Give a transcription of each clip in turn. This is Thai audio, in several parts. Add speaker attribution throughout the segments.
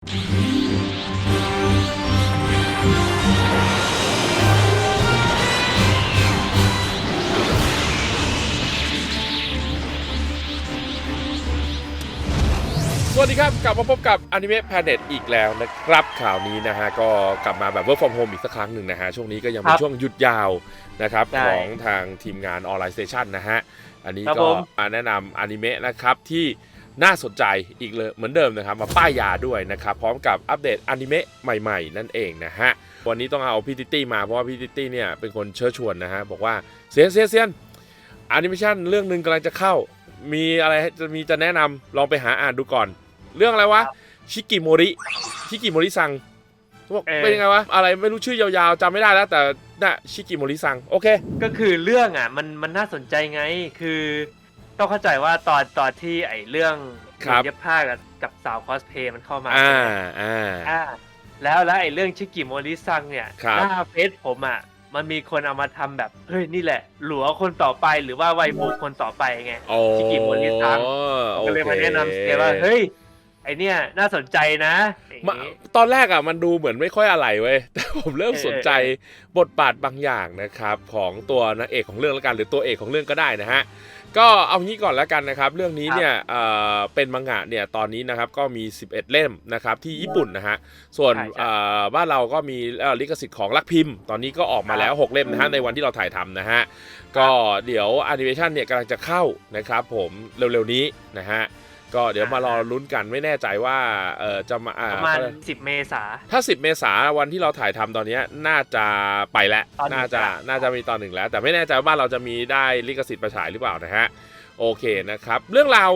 Speaker 1: สวัสดีครับ กลับมาพบกับอนิเมะแพเน็ตอีกแล้วนะครับ ข่าวนี้นะฮะ ก็กลับมาแบบ work from home อีกสักครั้งหนึ่งนะฮะ ช่วงนี้ก็ยังเป็น
Speaker 2: ครับ
Speaker 1: ช่วงหยุดยาวนะครับ
Speaker 2: ใช่
Speaker 1: ของทางทีมงานออนไลน์สเตชันนะฮะ อันนี้
Speaker 2: ครับ
Speaker 1: ก็
Speaker 2: ผม
Speaker 1: มาแนะนำอนิเมะนะครับ ที่ น่าสนใจอีกเลยเหมือนเดิมนะครับ มาป้ายยาด้วยนะครับ พร้อมกับอัปเดตอนิเมะใหม่ๆ นั่นเองนะฮะ วันนี้ต้องเอาพี่ติตี้มาเพราะว่าพี่ติตี้เนี่ยเป็นคนเชิญชวนนะฮะ บอกว่าเซียนเซียนเซียนแอนิเมชันเรื่องหนึ่งกำลังจะเข้า มีอะไรให้จะมีจะแนะนำลองไปหาอ่านดูก่อน เรื่องอะไรวะชิกิโมริชิกิโมริซังเขาบอก
Speaker 2: เออ
Speaker 1: เป็นยังไงวะอะไรไม่รู้ชื่อยาวๆจำไม่ได้แล้วแต่น่ะชิกิโมริซังโอเค
Speaker 2: ก็คือเรื่องอะมันมันน่าสนใจไงคือ ต้องเข้าใจว่าตอนตอนที่ไอ้เรื่อง
Speaker 1: ครับ
Speaker 2: เย็บผ้ากับกับสาวคอสเพย์มันเข้ามา
Speaker 1: อ่า
Speaker 2: ใช่ไหม
Speaker 1: อ่า
Speaker 2: อ่าแล้วแล้วไอ้เรื่องชิกิโมริซังเนี่ย
Speaker 1: ครับ
Speaker 2: หน้าเฟซผมอะมันมีคนเอามาทำแบบเฮ้ยนี่แหละ หลัวคนต่อไปหรือว่าไวบูคนต่อไปไง
Speaker 1: โอ้
Speaker 2: ชิกิโมริซัง
Speaker 1: โอ
Speaker 2: ก็เลย
Speaker 1: เค
Speaker 2: มาแนะนำเสียว่าเฮ้ยไอเนี่ยน่าสนใจนะอย่าง
Speaker 1: มา
Speaker 2: งี้
Speaker 1: ตอนแรกอะมันดูเหมือนไม่ค่อยอะไรเว้ย แต่ผมเริ่ม
Speaker 2: เออ
Speaker 1: สนใจบทบาทบางอย่างนะครับ ของตัวนางเอกของเรื่องแล้วกันหรือตัวเอกของเรื่องก็ได้นะฮะ ก็เอางี้ก่อนแล้วกันนะครับ เรื่องนี้เนี่ยเอ่อเป็นมังงะเนี่ยตอนนี้นะครับก็มี 11 เล่มนะครับที่ญี่ปุ่นนะฮะส่วน
Speaker 2: ใช่ใช่
Speaker 1: เอ่อบ้านเราก็มีเอ่อลิขสิทธิ์ของลักพิมพ์ ตอนนี้ก็ออกมาแล้ว 6 เล่มนะฮะในวันที่เราถ่ายทำนะฮะก็เดี๋ยวแอนิเมชันเนี่ยกำลังจะเข้านะครับผมเร็วๆนี้นะฮะ ก็เดี๋ยวมารอลุ้นกันไม่แน่ใจว่าเออจะมาอ่
Speaker 2: ประมาณ
Speaker 1: เอ่อ
Speaker 2: 10เมษา
Speaker 1: ถ้า 10 เมษาวันที่เราถ่ายทำตอนเนี้ยน่าจะไปแล้ว
Speaker 2: ตอนหนึ่ง
Speaker 1: น่าจะ
Speaker 2: แล้ว
Speaker 1: น่าจะมีตอนหนึ่งแล้ว แต่ไม่แน่ใจว่าบ้านเราจะมีได้ลิขสิทธิ์ประฉายหรือเปล่านะฮะโอเคนะครับ เรื่องราว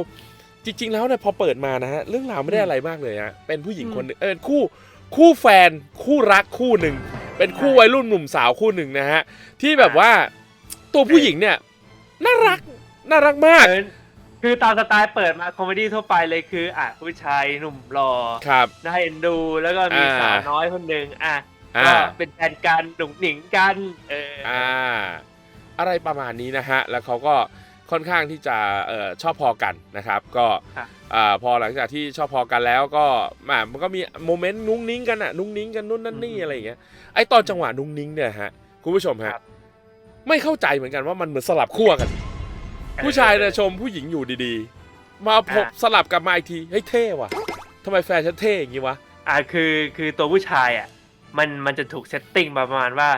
Speaker 1: จริง ๆ แล้วเนี่ยพอเปิดมานะฮะเรื่องราวไม่ได้อะไรมากเลยฮะเป็นผู้หญิงคนหนึ่งเออคู่คู่แฟนคู่รักคู่หนึ่งเป็นคู่วัยรุ่นหนุ่มสาวคู่หนึ่งนะฮะที่แบบว่าตัวผู้หญิงเนี่ยน่ารักน่ารักมาก
Speaker 2: เออ คือตามสไตล์เปิดมาคอมเมดี้ทั่วไปเลยคือ อะผู้ชายหนุ่มหล่อ
Speaker 1: ครับ
Speaker 2: น่าเอ็นดู แล้วก็มี
Speaker 1: อ่า
Speaker 2: สาวน้อยคนหนึ่งอะ
Speaker 1: อ่า
Speaker 2: ก็เป็นแฟนกันหนุ่งหนิงกันเอออ
Speaker 1: อ่าอะไรประมาณนี้นะฮะ แล้วเขาก็ค่อนข้างที่จะเอ่อชอบพอกันนะครับ ก็
Speaker 2: ครับ
Speaker 1: อ่าพอหลังจากที่ชอบพอกันแล้วก็อ่ามันก็มีโมเมนต์นุ้งนิ้งกันอะนุ้งนิ้งกันนู่นนั่นนี่อะไรอย่างเงี้ยไอตอนจังหวะนุ้งนิ้งเนี่ยฮะคุณผู้ชมฮะ
Speaker 2: ครับ
Speaker 1: ไม่เข้าใจเหมือนกันว่ามันเหมือนสลับขั้วกัน ผู้ชายเนี่ยชมผู้หญิงอยู่ดีๆ มาพบ
Speaker 2: อ่า
Speaker 1: สลับกลับมาอีกทีเฮ้ยเท่ว่ะทำไมแฟนฉันเท่อย่างงี้วะ
Speaker 2: อะคือคือตัวผู้ชายอะมันมันจะถูกเซตติ้งประมาณว่า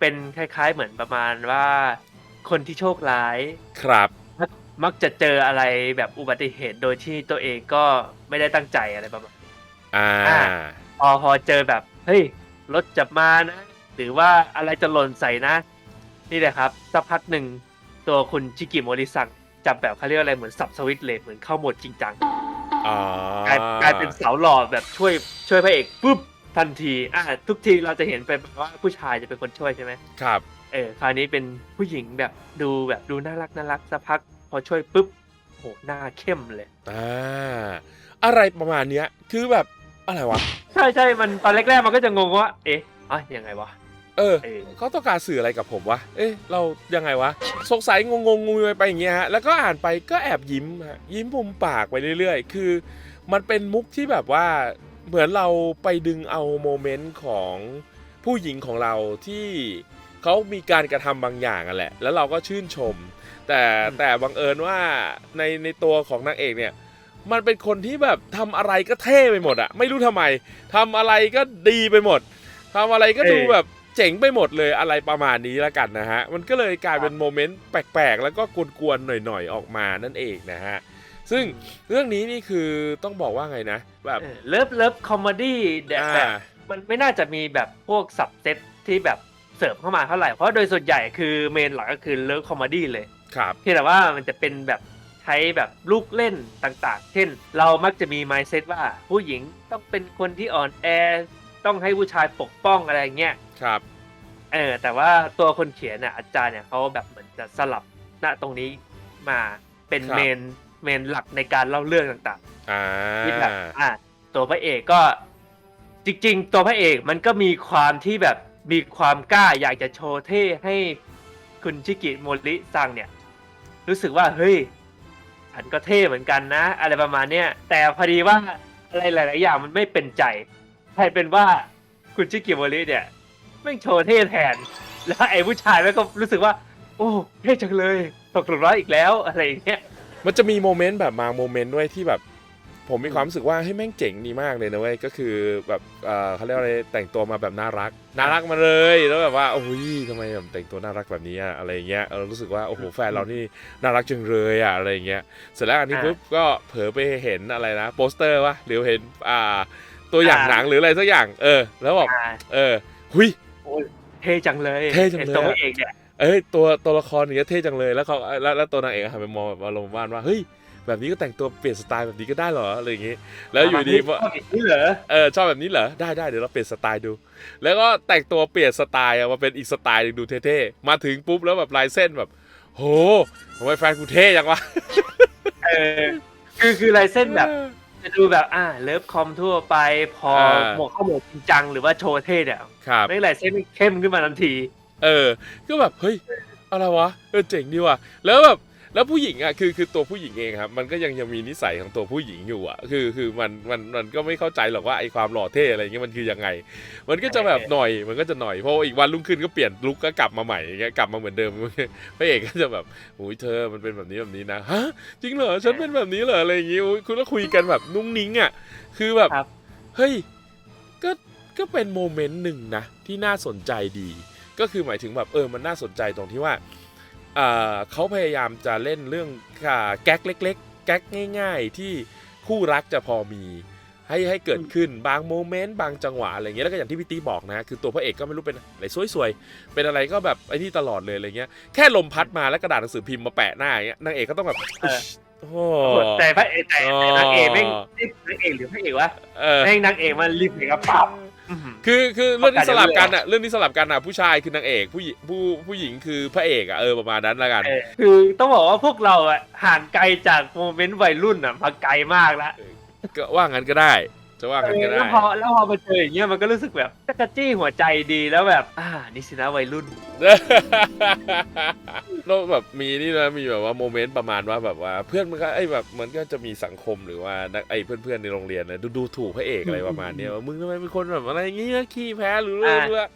Speaker 2: เป็นคล้าย ๆ เหมือนประมาณว่า คนที่โชคร้าย
Speaker 1: ครับ
Speaker 2: มักจะเจออะไรแบบอุบัติเหตุโดยที่ตัวเองก็ไม่ได้ตั้งใจอะไรประมาณ
Speaker 1: อ่า
Speaker 2: อ่าพอพอเจอแบบเฮ้ยรถจะมานะ หรือว่าอะไรจะหล่นใส่นะ นี่แหละครับสักพักหนึ่ง ตัวคุณชิกิโมริซังจับแบบเขาเรียกอะไรเหมือนสับสวิตช์เลยเหมือนเข้าโหมดจริงจัง
Speaker 1: อ่าก
Speaker 2: ลายกลายเป็นสาวหล่อแบบช่วยช่วยพระเอกปุ๊บทันทีอะทุกทีเราจะเห็นเป็นว่าผู้ชายจะเป็นคนช่วยใช่ไหม
Speaker 1: ครับ
Speaker 2: เออคราวนี้เป็นผู้หญิงแบบดูแบบดูน่ารักน่ารักสักพัก พอช่วยปุ๊บโหหน้าเข้มเลย
Speaker 1: อ่าอะไรประมาณเนี้ยคือแบบอะไรวะ
Speaker 2: ใช่ใช่มันตอนแรกๆมันก็จะงงว่า เอ๊ะอะยังไงวะ
Speaker 1: เออ
Speaker 2: เออ
Speaker 1: เขาต้องการสื่ออะไรกับผมวะ เอ๊ะเรายังไงวะ สงสัยงงงงๆไปอย่างเงี้ยฮะ แล้วก็อ่านไปก็แอบยิ้มฮะ ยิ้มมุมปากไปเรื่อย ๆ คือ มันเป็นมุกที่แบบว่าเหมือนเราไปดึงเอาโมเมนต์ของผู้หญิงของเราที่เขามีการกระทำบางอย่างอะแหละ แล้วเราก็ชื่นชม แต่แต่บังเอิญว่าในในตัวของนางเอกเนี่ยมันเป็นคนที่แบบทำอะไรก็เท่ไปหมดอะไม่รู้ทำไมทำอะไรก็ดีไปหมดทำอะไรก็ดู
Speaker 2: เออ
Speaker 1: แบบ เจ๋งไปหมดเลยอะไรประมาณนี้แล้วกันนะฮะ มันก็เลยกลายเป็นโมเมนต์แปลกๆ แล้วก็กวนๆหน่อยๆออกมานั่นเองนะฮะ ซึ่งเรื่องนี้นี่คือต้องบอกว่าไงนะ แบบ
Speaker 2: เออเลิฟเลิฟคอมเมดี้แบบ
Speaker 1: อ่า
Speaker 2: แบบมันไม่น่าจะมีแบบพวกสับเซตที่แบบเสิร์ฟเข้ามาเท่าไหร่ เพราะโดยส่วนใหญ่คือเมนหลักก็คือเลิฟคอมเมดี้เลย
Speaker 1: ครับ
Speaker 2: เพียงแต่ว่ามันจะเป็นแบบใช้แบบลูกเล่นต่างๆ เช่น เรามักจะมี mindset ว่าผู้หญิงต้องเป็นคนที่อ่อนแอ ต้องให้ผู้ชายปกป้องอะไรเงี้ย
Speaker 1: ครับ
Speaker 2: เออแต่ว่าตัวคนเขียนน่ะอาจารย์เนี่ยเขาแบบเหมือนจะสลับณตรงนี้มาเป็น
Speaker 1: ครับ
Speaker 2: เมนเมนหลักในการเล่าเรื่องต่าง
Speaker 1: อ่า
Speaker 2: ๆที่แบบอะตัวพระเอกก็จริง ๆ ตัวพระเอกมันก็มีความที่แบบมีความกล้าอยากจะโชว์เท่ให้คุณชิกิโมริซังเนี่ย รู้สึกว่าเฮ้ยฉันก็เท่เหมือนกันนะ อะไรประมาณเนี้ยแต่พอดีว่าอะไรหลาย ๆ อย่างมันไม่เป็นใจ กลายเป็นว่าคุณชิกิโมริเนี่ยแม่งโชว์เท่แทน แล้วไอ้ผู้ชายแม่งก็รู้สึกว่า โอ้เท่จังเลยตกหลุมรักอีกแล้วอะไรอย่างเงี้ย
Speaker 1: มันจะมีโมเมนต์แบบบางโมเมนต์ด้วยที่แบบ ผมมีความรู้สึกว่าให้แม่งเจ๋งดีมากเลยนะเว้ยก็คือแบบเอ่อเขาเรียกอะไรแต่งตัวมาแบบน่ารัก น่ารักมาเลยแล้วแบบว่าโอ้ยทำไมแบบแต่งตัวน่ารักแบบนี้อะอะไรเงี้ยเรารู้สึกว่าโอ้โหแฟนเรานี่น่ารักจังเลยอะอะไรเงี้ยเสร็จแล้วอันนี้ปุ๊บก็เผลอไปเห็นอะไรนะโปสเตอร์วะหรือเห็นอ่า ตัวอย่าง
Speaker 2: อ่า
Speaker 1: หนังหรืออะไรสักอย่าง เออ แล้วแบบ
Speaker 2: อ่า
Speaker 1: เออหุย
Speaker 2: โอ้ยเท่จังเลย
Speaker 1: เท่จังเลย
Speaker 2: ไอ้ตัวพระเอกเนี่ย
Speaker 1: เอ้ยตัวตัวละครอย่างเงี้ยเท่จังเลยแล้วเขาแล้วแล้วตัวนางเอกหันไปมองแบบอารมณ์ประมาณว่าเฮ้ยแบบนี้ก็แต่งตัวเปลี่ยนสไตล์แบบนี้ก็ได้เหรออะไรอย่างงี้ แล้วอยู่ดี
Speaker 2: ชอบอย่างนี้เหรอ
Speaker 1: เออชอบแบบนี้เหรอได้ได้เดี๋ยวเราเปลี่ยนสไตล์ดู แล้วก็แต่งตัวเปลี่ยนสไตล์อะมาเป็นอีกสไตล์หนึงดูเท่ๆมาถึงปุ๊บแล้วแบบลายเส้นแบบ โหทำไมแฟนกูเท่จังวะ
Speaker 2: เออคือคือลายเส้นแบบ จะดูแบบอ่าเลิฟคอมทั่วไปพอ
Speaker 1: อ่า
Speaker 2: หมวกเข้าหมวกจริงจังหรือว่าโชว์เท่เนี่ย
Speaker 1: ครับ
Speaker 2: ไม่ลายเส้นเข้มขึ้นมาทันที
Speaker 1: เออ ก็แบบเฮ้ยอะไรวะเออเจ๋งดีว่ะแล้วแบบ แล้วผู้หญิงอะคือคือตัวผู้หญิงเองครับ มันก็ยังยังมีนิสัยของตัวผู้หญิงอยู่อะ คือคือมันมันมันก็ไม่เข้าใจหรอกว่าไอ้ความหล่อเท่อะไรเงี้ยมันคือยังไง มันก็จะแบบหน่อยมันก็จะหน่อยเพราะอีกวันรุ่งขึ้นก็เปลี่ยนลุคก็กลับมาใหม่อย่างเงี้ยกลับมาเหมือนเดิมพระเอกก็จะแบบโอ้ยเธอมันเป็นแบบนี้แบบนี้นะฮะจริงเหรอฉันเป็นแบบนี้เหรออะไรอย่างงี้อุ๊ยคุณก็คุยกันแบบนุ่งนิ้งอะคือแบบ
Speaker 2: ครับ
Speaker 1: เฮ้ยก็ก็เป็นโมเมนต์หนึ่งนะที่น่าสนใจดี ก็คือหมายถึงแบบเออมันน่าสนใจตรงที่ว่าอ่า เขาพยายามจะเล่นเรื่องอ่าแก๊กเล็ก ๆ แก๊กง่าย ๆ ที่คู่รักจะพอมีให้ให้เกิดขึ้นบางโมเมนต์บางจังหวะอะไรเงี้ยแล้วก็อย่างที่พี่ตีบอกนะ คือตัวพระเอกก็ไม่รู้เป็นอะไรสวยๆ เป็นอะไรก็แบบไอ้นี่ตลอดเลยอะไรเงี้ยแค่ลมพัดมาแล้วกระดาษหนังสือพิมพ์มาแปะหน้าอย่างเงี้ยนางเอกก็ต้องแบบ
Speaker 2: เออ
Speaker 1: โอ้โห
Speaker 2: แต่พระเอกแต่
Speaker 1: อ๋อ
Speaker 2: แต่นางเอกแม่งนี่นางเอกหรือพระเอกวะ
Speaker 1: เออ
Speaker 2: แม่งนางเอกมันรีบถึงกระเป๋าอื้อหือ
Speaker 1: คือคือเรื่องที่
Speaker 2: เข้าใจ
Speaker 1: สลับกัน
Speaker 2: เลย
Speaker 1: อะเรื่องที่สลับกันอะผู้ชายคือนางเอกผู้หญิงผู้ผู้หญิงคือพระเอกอะเออประมาณนั้นละกัน
Speaker 2: เออคือต้องบอกว่าพวกเราอะห่างไกลจากโมเมนต์วัยรุ่นอะมาไกลมากแล้ว
Speaker 1: ก็ว่างั้นก็ได้ จะว่างั้นก็
Speaker 2: แล้
Speaker 1: ได้
Speaker 2: วพอแล้วพอมาเจออย่างเงี้ยมันก็รู้สึกแบบจักรจี้หัวใจดีแล้วแบบ อ่านี่สินะวัยรุ่น
Speaker 1: แล้วแบบมีนี่นะมีแบบว่าโมเมนต์ประมาณว่าแบบว่าเพื่อนมันก็ไอ้แบบมันก็จะมีสังคมหรือว่านักไอ้เพื่อนๆในโรงเรียนนะดูดูถูกพระเอกอะไรประมาณเนี้ยว่ามึงทำไมเป็นคนแบบอะไรอย่างงี้นะขี้แพ้หรือเรื่อง
Speaker 2: อ่า
Speaker 1: เรื่อง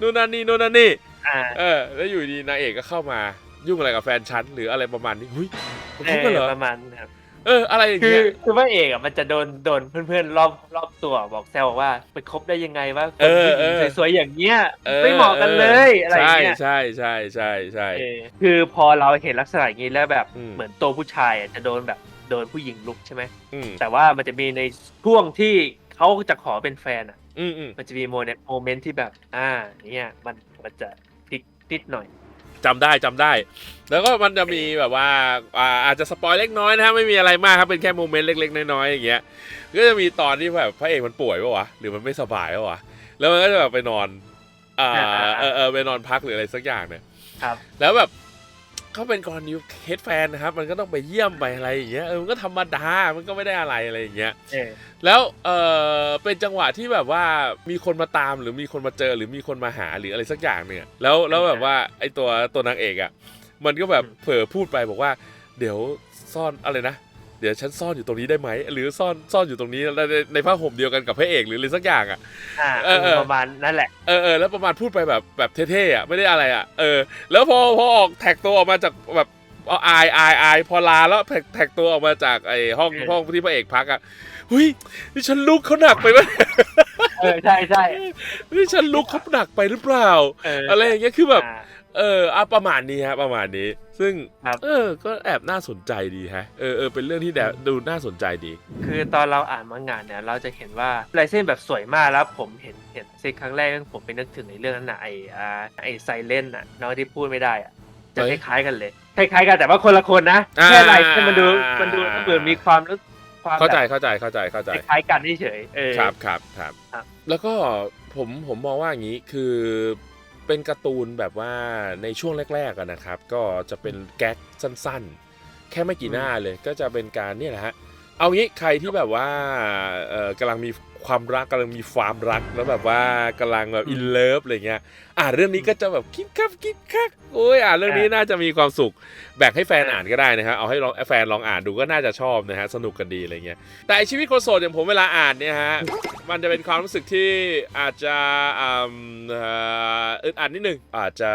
Speaker 1: นู่นนั่นนี่นู่นนั่นนี่
Speaker 2: อ่า
Speaker 1: เออ แล้วอยู่ดีนางเอกก็เข้ามายุ่งอะไรกับแฟนฉันหรืออะไรประมาณนี้เฮ้ยมัน
Speaker 2: เอ
Speaker 1: คบกันเหร
Speaker 2: อ
Speaker 1: อ
Speaker 2: ประมาณนั้นครับ
Speaker 1: เอออะไรอย่าง
Speaker 2: คือ
Speaker 1: เงี้ย
Speaker 2: คือพระเอกอะมันจะโดนโดนเพื่อนๆรอบรอบตัวบอกแซวว่าไปคบได้ยังไงวะคน
Speaker 1: เออ
Speaker 2: ผู้หญิง
Speaker 1: เออ
Speaker 2: สวยๆอย่างเงี้ย
Speaker 1: ออ
Speaker 2: ไม่เหมาะกันเลยอะไรอย่าง
Speaker 1: ใช่
Speaker 2: เงี้ย
Speaker 1: ใช่ใช่ใช่ใช่
Speaker 2: เออคือพอเราเห็นลักษณะอย่างนี้แล้วแบบ
Speaker 1: อืม
Speaker 2: เหมือนตัวผู้ชายอะจะโดนแบบโดนผู้หญิงลุกใช่ไหม
Speaker 1: อืม
Speaker 2: แต่ว่ามันจะมีในช่วงที่เขาจะขอเป็นแฟนอะ
Speaker 1: อืมอืม
Speaker 2: มันจะมีโมเมนต์โมเมนต์ที่แบบ อ่า เนี่ยมันมันจะพลิกนิดหน่อย
Speaker 1: จำได้จำได้ แล้วก็มันจะมีแบบว่าอ่าอาจจะสปอยเล็กน้อยนะฮะไม่มีอะไรมากครับเป็นแค่โมเมนต์เล็กๆน้อยๆอย่างเงี้ยก็จะมีตอนที่แบบพระเอกมันป่วยปะวะหรือมันไม่สบายปะวะแล้วมันก็จะแบบไปนอนอ่า
Speaker 2: อ่า
Speaker 1: เออเออไปนอนพักหรืออะไรสักอย่างเนี่ย
Speaker 2: ครับ
Speaker 1: แล้วแบบ เขาเป็นกรณีเคสแฟนนะครับ มันก็ต้องไปเยี่ยมไปอะไรอย่างเงี้ยเออมันก็ธรรมดามันก็ไม่ได้อะไรอะไรอย่างเงี้ย
Speaker 2: เออ
Speaker 1: แล้วเออเป็นจังหวะที่แบบว่ามีคนมาตามหรือมีคนมาเจอหรือมีคนมาหาหรืออะไรสักอย่างเนี่ยแล้วแล้วแบบว่าไอตัวตัวนางเอกอะมันก็แบบ
Speaker 2: อืม
Speaker 1: เผลอพูดไปบอกว่า เดี๋ยวซ่อนอะไรนะ เดี๋ยวฉันซ่อนอยู่ตรงนี้ได้ไหมหรือซ่อนซ่อนอยู่ตรงนี้ในในในผ้าห่มเดียวกันกับพระเอกหรืออะไรสักอย่างอะ
Speaker 2: อ่า
Speaker 1: เออเออ
Speaker 2: ประมาณนั่นแหละ
Speaker 1: เออเออแล้วประมาณพูดไปแบบแบบเท่ๆอะไม่ได้อะไรอะเออ แล้วพอพอออกแท็กตัวออกมาจากแบบเอาอายอายอายพอลาแล้วแท็กแท็กตัวออกมาจากไอ้ห้อง
Speaker 2: เออ
Speaker 1: ห้องที่พระเอกพักอะเฮ้ยนี่ฉันลุกเขาหนักไปไหม
Speaker 2: เออใช่ใช่
Speaker 1: นี่ฉันลุกเขาหนักไปหรือเปล่า
Speaker 2: เออ
Speaker 1: อะไรอย่างเงี้ยคือแบบ
Speaker 2: อ่า
Speaker 1: เอออะประมาณนี้ฮะประมาณนี้ ซึ่ง
Speaker 2: ครับ
Speaker 1: เออ ก็แอบน่าสนใจดีฮะเออเออเป็นเรื่องที่แดดูน่าสนใจดี
Speaker 2: คือตอนเราอ่านมังงานเนี่ย เราจะเห็นว่าลายเส้นแบบสวยมากแล้วผมเห็นเห็นเซนครั้งแรกผมไปนึกถึงในเรื่องนั้นน่ะไออ่าไอไซเลนน่ะน้องที่พูดไม่ได้อะจะ
Speaker 1: เฮ้
Speaker 2: ค
Speaker 1: ย
Speaker 2: ล้ายๆกันเลยคล้ายๆกันแต่ว่าคนละคนนะ
Speaker 1: อ่า
Speaker 2: แค่ลายเส้นมันดูมันดูมันเหมือนมีความรู้ความ
Speaker 1: เข้าใจ
Speaker 2: แบบ
Speaker 1: เข้าใจเข้าใจเข้าใจ
Speaker 2: คล้ายๆกันเฉยๆเออ
Speaker 1: ครับครับครับ
Speaker 2: ครับ
Speaker 1: แล้วก็ผมผมมองว่าอย่างนี้คือ เป็นการ์ตูนแบบว่าในช่วงแรกๆนะครับ ก็จะเป็นแก๊กสั้นๆ แค่ไม่กี่หน้าเลยก็จะเป็นการเนี่ยแหละฮะ เอางี้ใครที่แบบว่าเออกำลังมีคความรักกำลังมีความรักแล้วแบบว่ากำลังแบบอินเลิฟอะไรเงี้ยอ่านเรื่องนี้ก็จะแบบคิดครับคิดคักโอ้ยอ่านเรื่องนี้น่าจะมีความสุขแบ่งให้แฟนอ่านก็ได้นะฮะเอาให้ลองแฟนลองอ่านดูก็น่าจะชอบนะฮะสนุกกันดีอะไรเงี้ยแต่ไอ้ชีวิตคนโสดอย่างผมเวลาอ่านเนี่ยฮะมันจะเป็นความรู้สึกที่อาจจะอืมเอ่ออึดอัดนิดนึงอาจจะ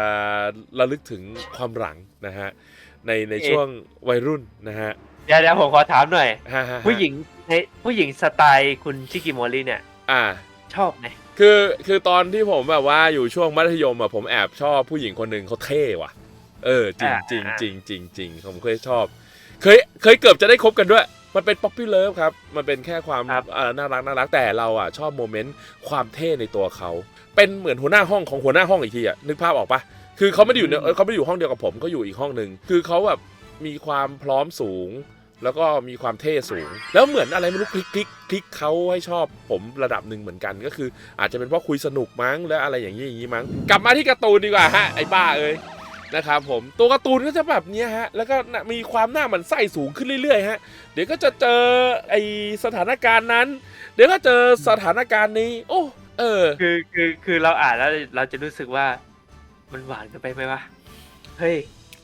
Speaker 1: ระลึกถึงความหลังนะฮะในในช่วงวัยรุ่นนะฮะ
Speaker 2: เดี๋ยวเดี๋ยวผมขอถามหน่อย
Speaker 1: ฮะฮะฮะ
Speaker 2: ผู้หญิงในผู้หญิงสไตล์คุณชิกิโมริเนี่ย
Speaker 1: อ่า
Speaker 2: ชอบไหม
Speaker 1: คือคือตอนที่ผมแบบว่าอยู่ช่วงมัธยมอะผมแอบชอบผู้หญิงคนหนึ่งเขาเท่ว่ะ เออ จริงจริงจริงจริงจริงผมเคยชอบ เคยเคยเกือบจะได้คบกันด้วย มันเป็นป๊อปปี้เลิฟครับ มันเป็นแค่ความเอ่อน่ารักน่ารักแต่เราอะชอบโมเมนต์ความเท่ในตัวเขาเป็นเหมือนหัวหน้าห้องของหัวหน้าห้องอีกทีอะนึกภาพออกปะคือเขาไม่ได้อยู่ในเออเขาไม่ได้อยู่ห้องเดียวกับผมเขาอยู่อีกห้องหนึ่งคือเขาแบบมีความพร้อมสูง แล้วก็มีความเท่สูง แล้วเหมือนอะไรไม่รู้คลิกคลิกคลิกเขาให้ชอบผมระดับหนึ่งเหมือนกันก็คือ อาจจะเป็นเพราะคุยสนุกมั้งแล้วอะไรอย่างนี้อย่างนี้มั้ง กลับมาที่การ์ตูนดีกว่าฮะไอ้บ้าเอ้ยนะครับผมตัวการ์ตูนก็จะแบบนี้ฮะแล้วก็มีความหน้ามันไส้สูงขึ้นเรื่อยๆฮะเดี๋ยวก็จะเจอไอสถานการณ์นั้น เดี๋ยวก็เจอสถานการณ์นี้ โอ้เออ
Speaker 2: คือคือคือเราอ่านแล้วเราจะรู้สึกว่า มันหวานเกันไปไหมวะเฮ้ย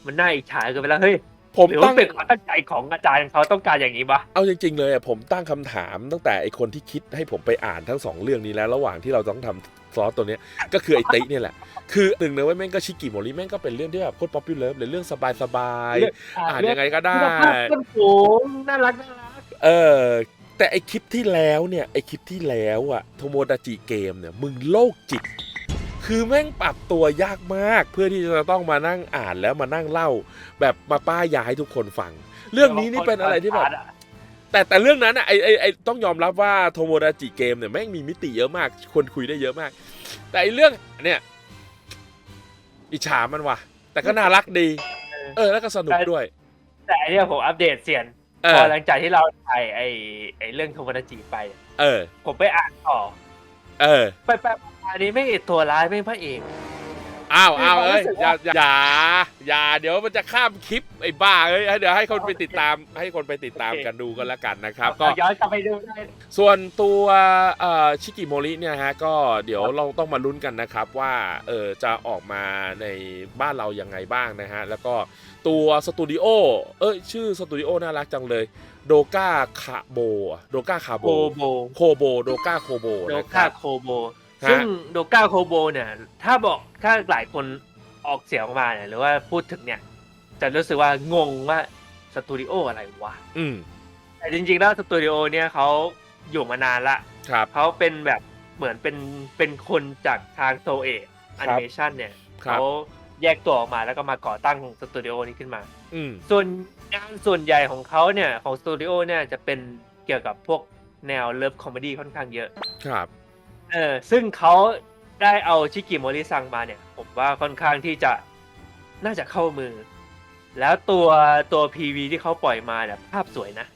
Speaker 2: มันน่าอิจฉากินไปแล้วเฮ้ย
Speaker 1: ผม
Speaker 2: หรือ
Speaker 1: ตั้
Speaker 2: ว่างเป็นความตั้งใจของอาจารย์เขาต้องการอย่างนี้ปะ
Speaker 1: เอาจริง ๆ เลยอะผมตั้งคำถามตั้งแต่ไอคนที่คิดให้ผมไปอ่านทั้งสองเรื่องนี้แล้ว ระหว่างที่เราต้องทำซอสตัวเนี้ยก็คือไอติเนี่ยแหละ คือหนึ่งเลยว่าแม่งก็ชิกิโมริแม่งก็เป็นเรื่องที่แบบโคตรป๊อปปี้เลิฟเลยเรื่องสบายๆอ่านยังไงก็ได้
Speaker 2: คุณภาพต้นสูงน่ารักน่ารัก
Speaker 1: เออแต่ไอคลิปที่แล้วเนี่ยไอคลิปที่แล้วอะโทโมดาจิเกมเนี่ยมึงโลกจิต คือแม่งปรับตัวยากมาก เพื่อที่จะต้องมานั่งอ่านแล้วมานั่งเล่า แบบมาป้ายยาให้ทุกคนฟัง เรื่องนี้นี่เป็นอะไรที่แบบแต่แต่เรื่องนั้นอะไอไอไอต้องยอมรับว่าโทโมดาจิเกมเนี่ยแม่งมีมิติเยอะมากคนคุยได้เยอะมาก แต่ไอเรื่องเนี่ยอิจฉามันว่ะ แต่ก็น่ารักดี เออแล้วก็สนุกด้วย
Speaker 2: แต่อันเนี้ยผมอัปเดตเสียน
Speaker 1: เอ
Speaker 2: พอ
Speaker 1: อ
Speaker 2: หลังจากที่เราถ่ายไอ้ไอ้เรื่องโทโมดาจิไป
Speaker 1: เออ
Speaker 2: ผมไปอ่านต่อ
Speaker 1: เออ
Speaker 2: ไปไปมา อันนี้ไม่เอกตัวร้ายไม่พระเอก
Speaker 1: อ้าวอ้าว
Speaker 2: มีความ
Speaker 1: เอ้ย
Speaker 2: รู้สึก
Speaker 1: อย่า
Speaker 2: ว่า
Speaker 1: อย่าอย่าเดี๋ยวมันจะข้ามคลิปไอ้บ้าเอ้ยเดี๋ยวให้คนไปติดตาม ให้คนไปติดตามกันดูกันละกันนะครับ ก็
Speaker 2: ย้อนกลับไปดูได้
Speaker 1: ส่วนตัวเอ่อชิกิโมริเนี่ยฮะก็เดี๋ยวเราต้องมาลุ้นกันนะครับว่าเออจะออกมาในบ้านเรายังไงบ้างนะฮะ แล้วก็ตัวสตูดิโอเอ้ยชื่อสตูดิโอน่ารักจังเลยโดกาคาโบโดกาคาโบ
Speaker 2: โคโบ
Speaker 1: โคโบโดกาโคโบ
Speaker 2: โด
Speaker 1: นะค
Speaker 2: ก้า
Speaker 1: รับ
Speaker 2: โคโบ
Speaker 1: ฮะ
Speaker 2: ซึ่งโดก้าโคโบเนี่ย ถ้าบอกถ้าหลายคนออกเสียงออกมาเนี่ยหรือว่าพูดถึงเนี่ย จะรู้สึกว่างงว่าสตูดิโออะไรวะ
Speaker 1: อืม
Speaker 2: แต่จริงๆแล้วสตูดิโอเนี่ยเขาอยู่มานานละ
Speaker 1: ครับ
Speaker 2: เขาเป็นแบบเหมือนเป็นเป็นคนจากทางโซเอะแอนิเมชันเนี่ย
Speaker 1: ครับ
Speaker 2: เขาแยกตัวออกมาแล้วก็มาก่อตั้งสตูดิโอนี้ขึ้นมา
Speaker 1: อืม
Speaker 2: ส่วนงานส่วนใหญ่ของเขาเนี่ยของสตูดิโอเนี่ยจะเป็นเกี่ยวกับพวกแนวเลิฟคอมเมดี้ค่อนข้างเยอะ
Speaker 1: ครับ
Speaker 2: เออซึ่งเขาได้เอาชิกิโมริซังมาเนี่ย ผมว่าค่อนข้างที่จะน่าจะเข้ามือ แล้วตัวตัว PV ที่เขาปล่อยมาเนี่ยภาพสวยนะ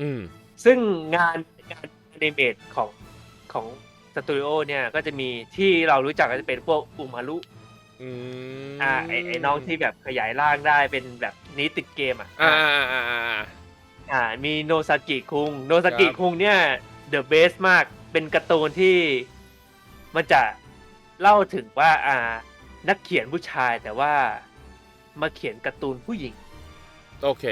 Speaker 1: อืม
Speaker 2: ซึ่งงานงานอนิเมตของของสตูดิโอเนี่ยก็จะมีที่เรารู้จักก็จะเป็นพวกอุมารุ
Speaker 1: อืม
Speaker 2: อ่าไอไอ้น้องที่แบบขยายร่างได้เป็นแบบนี้ติดเกมอะ
Speaker 1: อ่าอ่าอ่าอ่าอ่า
Speaker 2: อ่ามีโนซากิคุง โนซากิ
Speaker 1: ครับ
Speaker 2: คุงเนี่ยเดอะเบสมากเป็นการ์ตูนที่ มันจะเล่าถึงว่าอ่านักเขียนผู้ชายแต่ว่ามาเขียนการ์ตูนผู้หญิง
Speaker 1: โอเค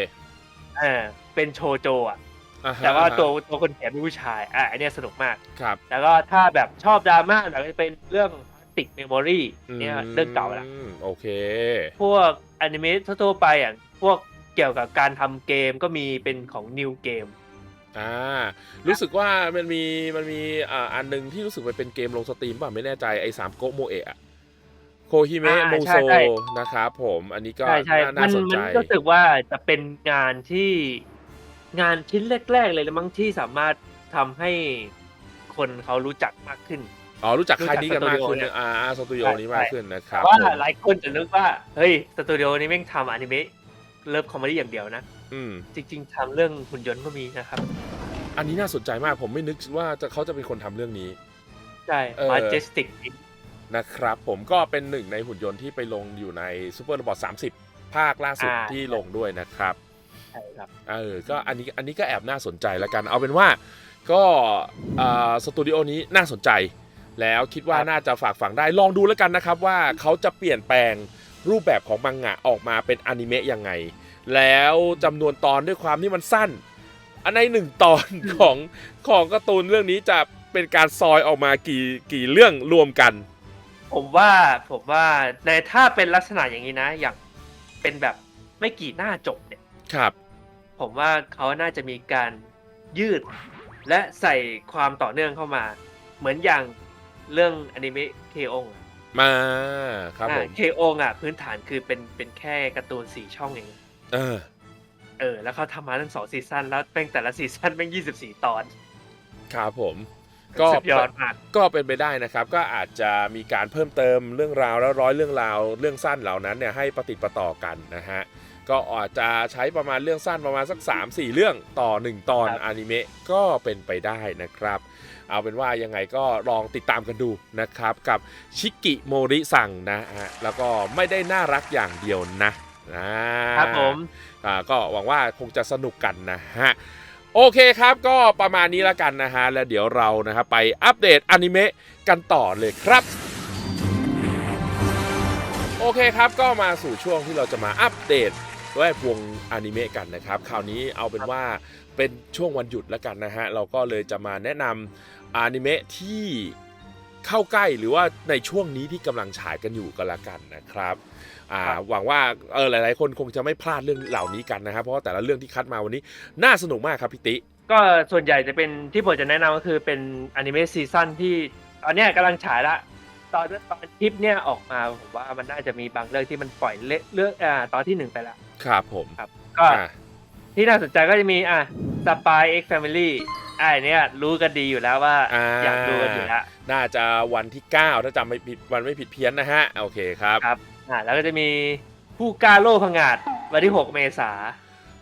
Speaker 2: เออเป็นโชโจอะ
Speaker 1: อ่ฮะ
Speaker 2: แต่ว่า
Speaker 1: อ่ฮะ
Speaker 2: ตัวตัวคนเขียนเป็นผู้ชายอะอันเนี้ยสนุกมาก
Speaker 1: ครับ
Speaker 2: แล้วก็ถ้าแบบชอบดราม่าแบบจะเป็นเรื่องติกเมมโมรีเนี่ยเรื่องเก่าละ
Speaker 1: มโอเค
Speaker 2: พวกอนิเมะทั่วๆไปอะพวกเกี่ยวกับการทำเกมก็มีเป็นของนิวเกม
Speaker 1: อ่ารู้สึกว่ามันมีมันมีอ่าอันหนึ่งที่รู้สึกไปเป็นเกมลงสตรีมป่ะไม่แน่ใจไอ้สามโกะโมเอะอะโคฮิเมะ
Speaker 2: อ่า
Speaker 1: โม
Speaker 2: ใช่
Speaker 1: โซ
Speaker 2: ใช่
Speaker 1: นะครับผมอันนี้ก็
Speaker 2: ใช่ใช่
Speaker 1: น่า
Speaker 2: มั
Speaker 1: น่านสน
Speaker 2: มั
Speaker 1: ใจ
Speaker 2: นรู้สึกว่าจะเป็นงานที่งานชิ้นแรกๆเลยละมั้งที่สามารถทำให้คนเขารู้จักมากขึ้น
Speaker 1: อ๋อรู้จักค่ายนี้กันมาก
Speaker 2: รู้จัก
Speaker 1: ขึ้น
Speaker 2: สตูดิโอเนี่ย
Speaker 1: อ่าอ่าสตูดิโอนี้
Speaker 2: ใช่
Speaker 1: มากขึ้นนะครับ
Speaker 2: ว่า
Speaker 1: ผม
Speaker 2: หลายคนจะนึกว่าเฮ้ยสตูดิโอนี้แม่งทำอนิเมะเลิฟคอมเมดี้อย่างเดียวนะ
Speaker 1: อืม
Speaker 2: จริง ๆทำเรื่องหุ่นยนต์ก็มีนะครับ
Speaker 1: อันนี้น่าสนใจมากผมไม่นึกว่าจะเขาจะเป็นคนทำเรื่องนี้
Speaker 2: ใช่
Speaker 1: เออ
Speaker 2: Majestic
Speaker 1: นะครับผมก็เป็นหนึ่งในหุ่นยนต์ที่ไปลงอยู่ในซูเปอร์โรบอท30 ภาคล่าสุด
Speaker 2: อ่า
Speaker 1: ที่ลงด้วยนะครับ
Speaker 2: ใช่ครับ
Speaker 1: เออ ก็อันนี้อันนี้ก็แอบน่าสนใจแล้วกัน เอาเป็นว่าก็อ่าสตูดิโอนี้น่าสนใจ แล้วคิดว่า
Speaker 2: ครับ
Speaker 1: น่าจะฝากฝังได้ลองดูแล้วกันนะครับว่าเขาจะเปลี่ยนแปลงรูปแบบของมังงะออกมาเป็นอนิเมะยังไง แล้วจำนวนตอนด้วยความที่มันสั้น อันในหนึ่งตอนของของการ์ตูนเรื่องนี้จะเป็นการซอยออกมากี่กี่เรื่องรวมกัน
Speaker 2: ผมว่าผมว่าในถ้าเป็นลักษณะอย่างนี้นะ อย่างเป็นแบบไม่กี่หน้าจบเนี่ย
Speaker 1: ครับ
Speaker 2: ผมว่าเขาน่าจะมีการยืด และใส่ความต่อเนื่องเข้ามา เหมือนอย่างเรื่องอนิเมะเคอง
Speaker 1: มาครับผม
Speaker 2: เคองอะพื้นฐานคือเป็นเป็นแค่การ์ตูนสี่ช่องเอง
Speaker 1: เออ
Speaker 2: เออ แล้วเขาทำมาทั้งสองซีซั่นแล้วแม่งแต่ละซีซั่นแม่งยี่สิบสี่ตอน
Speaker 1: ครับผม ก็
Speaker 2: สุดยอดมาก
Speaker 1: ก็เป็นไปได้นะครับ ก็อาจจะมีการเพิ่มเติมเรื่องราวแล้วร้อยเรื่องราวเรื่องสั้นเหล่านั้นเนี่ยให้ประติดประต่อกันนะฮะก็อาจจะใช้ประมาณเรื่องสั้นประมาณสัก 3-4 เรื่องต่อ 1 ตอน
Speaker 2: ครับ
Speaker 1: อนิเมะก็เป็นไปได้นะครับ เอาเป็นว่ายังไงก็ลองติดตามกันดูนะครับ กับชิกิโมริสั่งนะฮะแล้วก็ไม่ได้น่ารักอย่างเดียวนะ นะครับ
Speaker 2: ผม
Speaker 1: อ่าก็หวังว่าคงจะสนุกกันนะฮะโอเคครับก็ประมาณนี้แล้วกันนะฮะ แล้วเดี๋ยวเรานะครับไปอัปเดตอนิเมะกันต่อเลยครับ โอเคครับก็มาสู่ช่วงที่เราจะมาอัปเดตแวดวงอนิเมะกันนะครับ คราวนี้เอาเป็นว่าเป็นช่วงวันหยุดแล้วกันนะฮะ เราก็เลยจะมาแนะนำอนิเมะที่เข้าใกล้หรือว่าในช่วงนี้ที่กำลังฉายกันอยู่กันละกันนะครับ อ่า
Speaker 2: ครับ
Speaker 1: หวังว่าเออหลาย ๆ คนคงจะไม่พลาดเรื่องเหล่านี้กันนะครับเพราะว่าแต่ละเรื่องที่คัดมาวันนี้น่าสนุกมากครับพี่ติ
Speaker 2: ก็ส่วนใหญ่จะเป็นที่ผมจะแนะนำก็คือเป็นอนิเมะซีซั่นที่ตอนเนี้ยกำลังฉายละ ตอนตอนคลิปเนี่ยออกมาผมว่ามันน่าจะมีบางเรื่องที่มันปล่อยเละเรื่องอ่าตอนที่หนึ่งไปละ
Speaker 1: ครับผม
Speaker 2: ครับ ก็
Speaker 1: อ่า
Speaker 2: ที่น่าสนใจก็จะมีอะ Spy X Family อ่าอันเนี้ยรู้กันดีอยู่แล้วว่า
Speaker 1: อ่า
Speaker 2: อยากดูกันอยู่แล้ว
Speaker 1: น่าจะวันที่ 9 ถ้าจำไม่ผิดวันไม่ผิดเพี้ยนนะฮะ โอเคครับ
Speaker 2: ครับ อ่าแล้วก็จะมีผู้กล้าโล่พงาดวันที่ 6 เมษา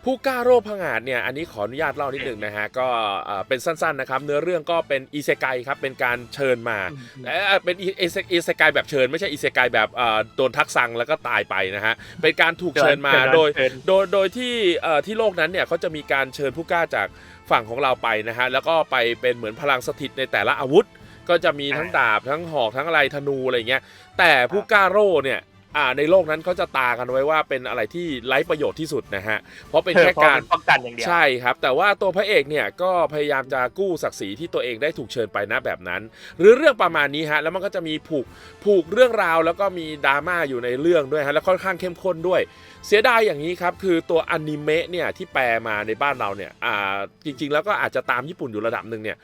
Speaker 1: ผู้กล้าโรคผงาดเนี่ยอันนี้ขออนุญาตเล่านิดหนึ่งนะฮะก็เอ่อเป็นสั้นๆนะครับเนื้อเรื่องก็เป็นอีเซไกครับเป็นการเชิญมาเอ่อเป็นอีเซอีเซไกแบบเชิญ ไม่ใช่อีเซไกแบบเอ่อโดนทักซังแล้วก็ตายไปนะฮะเป็นการถูกเชิญมา
Speaker 2: เชิญ
Speaker 1: โดย
Speaker 2: เชิญ
Speaker 1: โดยโดยที่เอ่อที่โลกนั้นเนี่ยเขาจะมีการเชิญผู้กล้าจากฝั่งของเราไปนะฮะแล้วก็ไปเป็นเหมือนพลังสถิตในแต่ละอาวุธ ก็จะมีทั้งดาบทั้งหอกทั้งอะไรธนูอะไรเงี้ยแต่ผู้กล้าโร่เนี่ยอ่า ในโลกนั้นเขาจะตากันไว้ว่าเป็นอะไรที่ไร้ประโยชน์ที่สุดนะฮะ เพราะเป็นแค่การ
Speaker 2: ป้องกันอย่างเดียว
Speaker 1: ใช่ครับ แต่ว่าตัวพระเอกเนี่ยก็พยายามจะกู้ศักดิ์ศรีที่ตัวเองได้ถูกเชิญไปนะแบบนั้น หรือเรื่องประมาณนี้ฮะ แล้วมันก็จะมีผูกผูกเรื่องราว แล้วก็มีดราม่าอยู่ในเรื่องด้วยฮะ แล้วค่อนข้างเข้มข้นด้วย เสียดายอย่างนี้ครับ คือตัวอนิเมะเนี่ยที่แปลมาในบ้านเราเนี่ย อ่า จริง ๆ แล้วก็อาจจะตามญี่ปุ่นอยู่ระดับหนึ่งเนี่ย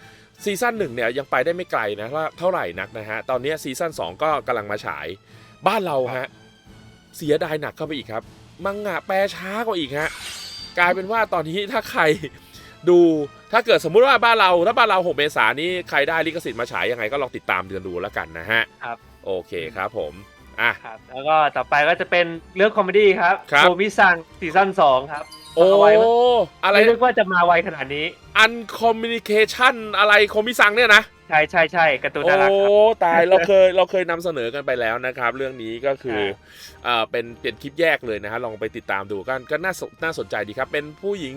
Speaker 1: ซีซั่นหนึ่งเนี่ยยังไปได้ไม่ไกลนะเท่าไหร่นักนะฮะ ตอนนี้ซีซั่น2 ก็กำลังมาฉาย บ้านเราฮะเสียดายหนักเข้าไปอีกครับ มังงะแปลช้ากว่าอีกฮะกลายเป็นว่าตอนนี้ถ้าใครดูถ้าเกิดสมมุติว่าบ้านเราถ้าบ้านเรา6เมษายนนี้ใครได้ลิขสิทธิ์มาฉายยังไงก็ลองติดตามเดือนดูแล้วกันนะฮะ
Speaker 2: ครับ
Speaker 1: โอเคครับผมอะ
Speaker 2: ครับแล้วก็ต่อไปก็จะเป็นเรื่องคอมเมดี้ครับ
Speaker 1: ครับ
Speaker 2: โทมิซังซีซั่นสองครับ
Speaker 1: โอ้
Speaker 2: มาไวมาก
Speaker 1: อะไร
Speaker 2: ไม่นึกว่าจะมาไวขนาดนี้
Speaker 1: อันคอมมิ n นิเคชันอะไรคอมมิซังเนี่ยนะ
Speaker 2: ใช่ใช่ใช่การ์ตูน
Speaker 1: โอ้
Speaker 2: น่ารักครับ
Speaker 1: ตายเราเคยเราเคยนำเสนอกันไปแล้วนะครับ เรื่องนี้ก็คือ
Speaker 2: ใช่
Speaker 1: เอ่อเป็นเป็นคลิปแยกเลยนะฮะลองไปติดตามดูกันก็น่าสนน่าสนใจดีครับ เป็นผู้หญิง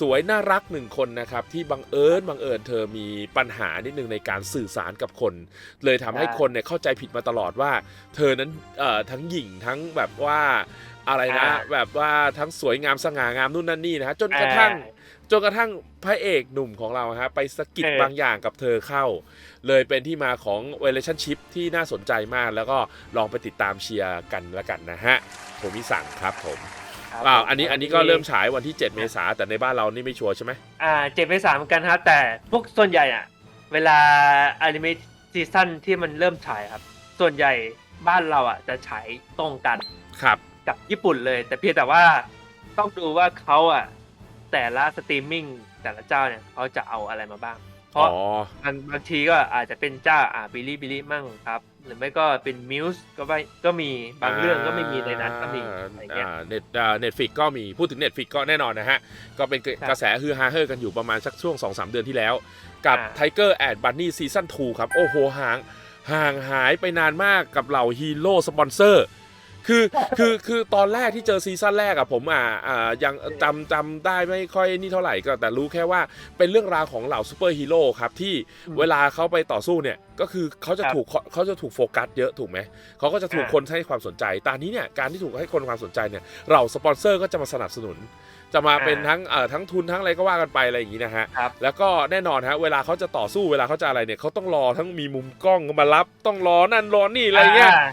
Speaker 1: สวยน่ารักหนึ่งคนนะครับ ที่บังเอิญบังเอิญเธอมีปัญหานิดนึงในการสื่อสารกับคน เลยทำให้คนเนี่ยเข้าใจผิดมาตลอดว่า เธอนั้นเอ่อทั้งหญิงทั้งแบบว่าอะไรนะ
Speaker 2: อ่า
Speaker 1: แบบว่าทั้งสวยงามสง่างามนู่นนั่นนี่นะฮะจนกระทั่ง จนกระทั่งพระเอกหนุ่มของเราฮะไปสะกิด
Speaker 2: เออ
Speaker 1: บางอย่างกับเธอเข้า เลยเป็นที่มาของ relationship ที่น่าสนใจมาก แล้วก็ลองไปติดตามเชียร์กันแล้วกันนะฮะผมมิสั่งครับผม
Speaker 2: ครับ
Speaker 1: อ้าว
Speaker 2: ผม
Speaker 1: อันนี้อันนี้ก็เริ่มฉายวันที่ 7 เมษาแต่ในบ้านเรานี่ไม่ชัวร์ใช่ไหม
Speaker 2: อ่าเจ็ดเมษาเหมือนกันครับแต่พวกส่วนใหญ่อะเวลาอนิเมะซีซั่นที่มันเริ่มฉายครับ ส่วนใหญ่บ้านเราอะจะฉายตรงกัน
Speaker 1: ครับ
Speaker 2: กับญี่ปุ่นเลย แต่เพียงแต่ว่าต้องดูว่าเขาอะ แต่ละสตรีมมิ่งแต่ละเจ้าเนี่ยเขาจะเอาอะไรมาบ้าง เพ
Speaker 1: อ๋อ
Speaker 2: ราะบางบางทีก็อาจจะเป็นเจ้าอ่าบิลิบิลิมั่งครับ หรือไม่ก็เป็นมิวส์ก็ไม่ก็มีบางเรื่องก็ไม่มีในนั้นก็มีอะไรเงี้ย
Speaker 1: เน็ตเน็ตฟิกก็มีพูดถึง Netflix ก็แน่นอนนะฮะ ก็เป็นกระแสฮือฮาเฮอร์กันอยู่ประมาณสักช่วง 2-3 เดือนที่แล้ว กับ
Speaker 2: อ่า
Speaker 1: Tiger and Bunny ซีซั่น2ครับ โอ้โหห่างห่างหายไปนานมากกับเหล่าฮีโร่สปอนเซอร์ คือคือคือตอนแรกที่เจอซีซั่นแรกอะผมอ่าอ่ายังจำจำได้ไม่ค่อยนี่เท่าไหร่ก็แต่รู้แค่ว่าเป็นเรื่องราวของเหล่าซูเปอร์ฮีโร่ครับที่
Speaker 2: อืม
Speaker 1: เวลาเขาไปต่อสู้เนี่ยก็คือเขาจะ
Speaker 2: ครับ
Speaker 1: ถูกเขาเขาจะถูกโฟกัสเยอะถูกไหมเขาก็จะถูก
Speaker 2: อ่า
Speaker 1: คนให้ความสนใจแตอนนี้เนี่ยการที่ถูกให้คนความสนใจเนี่ยเราสปอนเซอร์ก็จะมาสนับสนุน จะมาเป็นทั้งเอ่อทั้งทุนทั้งอะไรก็ว่ากันไปอะไรอย่างนี้นะฮะ
Speaker 2: ครับ
Speaker 1: แล้วก็แน่นอนฮะเวลาเขาจะต่อสู้เวลาเขาจะอะไรเนี่ยเขาต้องรอทั้งมีมุมกล้องมารับ ต้องรอนั่นรอนี่อะไรเงี้ยา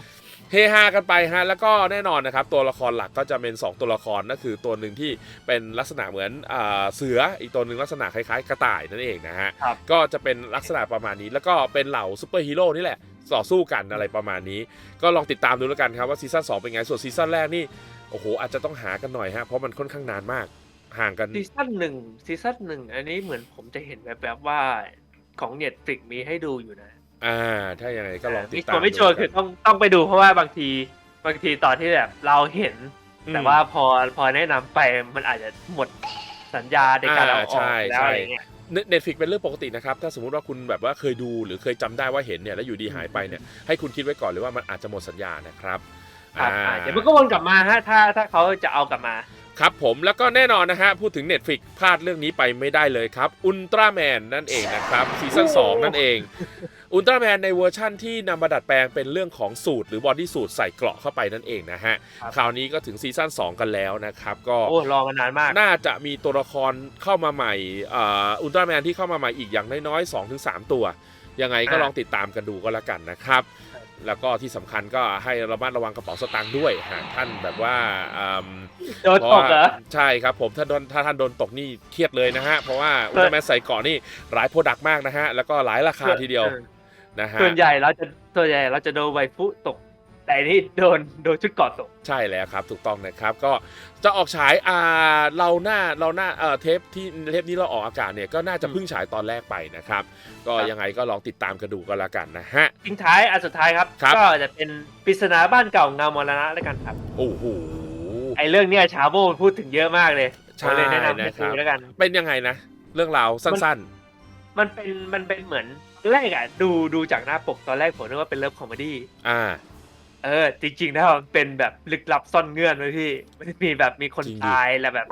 Speaker 1: เฮฮากันไปฮะแล้วก็แน่นอนนะครับตัวละครหลักก็จะเป็น 2 ตัวละครนั่นคือตัวหนึ่งที่เป็นลักษณะเหมือนอ่าเสืออีกตัวหนึ่งลักษณะคล้ายๆ กระต่ายนั่นเองนะฮะ
Speaker 2: ครับ
Speaker 1: ก็จะเป็นลักษณะประมาณนี้แล้วก็เป็นเหล่าซูเปอร์ฮีโร่นี่แหละต่อสู้กันอะไรประมาณนี้ ก็ลองติดตามดูแล้วกันครับว่าซีซั่น2เป็นไงส่วนซีซั่นแรกนี่โอ้โหอาจจะต้องหากันหน่อยฮะเพราะมันค่อนข้างนานมากห่างกัน
Speaker 2: ซีซั่นหนึ่งซีซั่นหนึ่งอันนี้เหมือนผมจะเห็นแบบแบบๆว่าของเน็ตฟลิกมีให้ดูอยู่นะ
Speaker 1: อ่า ถ้ายังไงก็ลองติด
Speaker 2: ไม่
Speaker 1: ตา
Speaker 2: ชัว
Speaker 1: ม
Speaker 2: ร์ไม่ชัวร์
Speaker 1: ดู
Speaker 2: คือ
Speaker 1: แล้วกัน
Speaker 2: ต้องต้องไปดูเพราะว่าบางทีบางทีตอนที่แบบเราเห็น
Speaker 1: อืม
Speaker 2: แต่ว่าพอพอแนะนำไปมันอาจจะหมดสัญญาในการเอาอ
Speaker 1: อ่า
Speaker 2: อก
Speaker 1: ใช่
Speaker 2: แล้ว
Speaker 1: ใช่
Speaker 2: อะไรเงี้ย
Speaker 1: เน็ตฟิกเป็นเรื่องปกตินะครับ ถ้าสมมติว่าคุณแบบว่าเคยดูหรือเคยจำได้ว่าเห็นเนี่ยแล้วอยู่ดีหายไปเนี่ยให้คุณคิดไว้ก่อนเลยว่ามันอาจจะหมดสัญญานะครับ
Speaker 2: ครับ
Speaker 1: อ่า
Speaker 2: อ่าเดี๋ยวมันก็วนกลับมาฮะถ้าถ้าเขาจะเอากลับมา
Speaker 1: ครับผมแล้วก็แน่นอนนะฮะ พูดถึง Netflix พลาดเรื่องนี้ไปไม่ได้เลยครับอุลตร้าแมนนั่นเองนะครับซีซั่น
Speaker 2: โอ้
Speaker 1: 2นั่นเอง อุลตร้าแมนในเวอร์ชั่นที่นำมาดัดแปลงเป็นเรื่องของสูตรหรือบอดี้สูตรใส่เกราะเข้าไปนั่นเองนะฮะ คราวนี้ก็ถึงซีซั่น2 กันแล้วนะครับ ก็
Speaker 2: โอ้รอมานานมาก
Speaker 1: น่าจะมีตัวละครเข้ามาใหม่อุลตร้าแมนที่เข้ามาใหม่อีกอย่างน้อยๆ2-3ตัว ยังไงก็
Speaker 2: อ่า
Speaker 1: ลองติดตามกันดูก็แล้วกันนะครับ แล้วก็ที่สำคัญก็ให้ระมัดระวังกระเป๋าสตางค์ด้วยหากท่านแบบว่าอืม
Speaker 2: โดนตกเหรอ
Speaker 1: ใช่ครับผมถ้าโดนถ้าท่านโดนตกนี่เครียดเลยนะฮะ เพราะว่าอุลตร้าแมนใส่เกราะนี่หลายโปรดักต์มากนะฮะ แล้วก็หลายราคาทีเดียว
Speaker 2: ออ
Speaker 1: นะฮะ
Speaker 2: ส่วนใหญ่เราจะส่วนใหญ่เราจะโดนไวฟุตก แต่อันนี่โดนโดนชุดเกอดตก
Speaker 1: ใช่แล้วครับ ถูกต้องนะครับ ก็จะออกฉายอ่าเราหน้าเราหน้าเอ่อเทปที่เทปนี้เราออกอากาศเนี่ยก็น่าจะเพิ่งฉายตอนแรกไปนะครับ ก็
Speaker 2: ครับ
Speaker 1: ยังไงก็ลองติดตามกันดูก็แล้วกันนะฮะ
Speaker 2: ทิ้งท้ายอันสุดท้ายครับ
Speaker 1: ครับ
Speaker 2: ก็จะเป็นปริศนาบ้านเก่าเงามรณะแล้วกันครับ
Speaker 1: โอ้โห
Speaker 2: ไอเรื่องเนี้ยชาโบพูดถึงเยอะมากเลย
Speaker 1: ใช่
Speaker 2: ผมเลยแนะนำให้
Speaker 1: นะครั
Speaker 2: ดู
Speaker 1: บ
Speaker 2: แล้วกัน
Speaker 1: เป็นยังไงนะ เรื่องราวสั้น
Speaker 2: มันเป็นมันเป็นเหมือน แรกอะดูดูจากหน้าปกตอนแรกผมนึกว่าเป็นเลิฟคอมเมดี้
Speaker 1: ๆอ่า
Speaker 2: เออ จริงๆแล้วมันเป็นแบบลึกลับซ่อนเงื่อนไว้พี่มันมีแบบมีคน
Speaker 1: จริงดิ
Speaker 2: ตายแล้วแบบ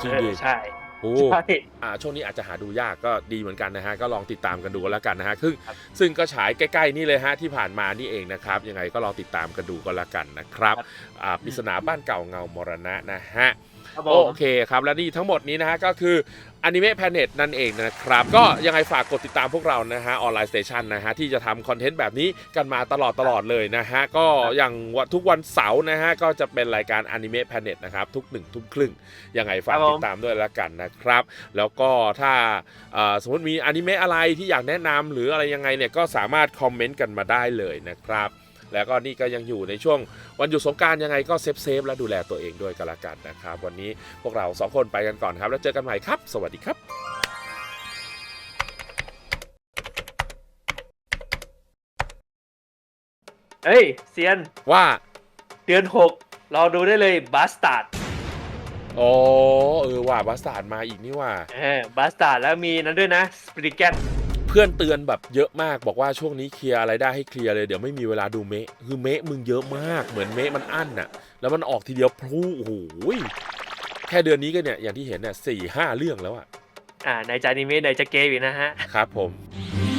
Speaker 1: จริง
Speaker 2: เอ
Speaker 1: ดิ
Speaker 2: อใช่
Speaker 1: โอ้
Speaker 2: ใช่
Speaker 1: อ่าช่วงนี้อาจจะหาดูยากก็ดีเหมือนกันนะฮะ ก็ลองติดตามกันดูกันแล้วกันนะฮะซึ่ง
Speaker 2: ครับ
Speaker 1: ซึ่งก็ฉายใกล้ๆนี่เลยฮะที่ผ่านมานี่เองนะครับ ยังไงก็ลองติดตามกันดูก็แล้วกันนะครับ
Speaker 2: ครับ
Speaker 1: อ่าปริศนาบ้านเก่าเงามรณะนะฮะ
Speaker 2: ครับผม
Speaker 1: โอเคครับ และนี่ทั้งหมดนี้นะฮะก็คืออนิเมะแพเน็ตนั่นเองนะครับ ก็ยังไงฝากกดติดตามพวกเรานะฮะออนไลน์สเตชันนะฮะที่จะทำคอนเทนต์แบบนี้กันมาตลอดตลอดเลยนะฮะก็อย่างวันทุกวันเสาร์นะฮะก็จะเป็นรายการอนิเมะแพเน็ตนะครับทุกหนึ่งทุ่มครึ่งยังไงฝาก
Speaker 2: ครับผม
Speaker 1: ติดตามด้วยแล้วกันนะครับ แล้วก็ถ้าเอ่อสมมติมีอนิเมะอะไรที่อยากแนะนำหรืออะไรยังไงเนี่ยก็สามารถคอมเมนต์กันมาได้เลยนะครับ แล้วก็นี่ก็ยังอยู่ในช่วงวันหยุดสงกรารยังไงก็เซฟเซฟๆและดูแลตัวเองด้วยกันละกันนะครับ วันนี้พวกเราสองคนไปกันก่อนครับ แล้วเจอกันใหม่ครับ สวัสดีครับ
Speaker 2: เฮ้ยเซียน
Speaker 1: ว่า
Speaker 2: เดือนหกรอดูได้เลยบัสตาร์ด
Speaker 1: อ๋อเออว่าบัสตาร์ดมาอีกนี่ว่า
Speaker 2: เออบัสตาร์ดแล้วมีนั้นด้วยนะสปริเกต
Speaker 1: เพื่อนเตือนแบบเยอะมากบอกว่าช่วงนี้เคลียร์อะไรได้ให้เคลียร์เลยเดี๋ยวไม่มีเวลาดูเมะคือเมะมึงเยอะมากเหมือนเมะมันอั้นน่ะ แล้วมันออกทีเดียวพลูโอ้โหแค่เดือนนี้ก็เนี่ยอย่างที่เห็นเนี่ยสี่ห้าเรื่องแล้วอะ
Speaker 2: อ่าในจานิเมะในจะเกมอีกนะฮะ
Speaker 1: ครับผม
Speaker 2: ค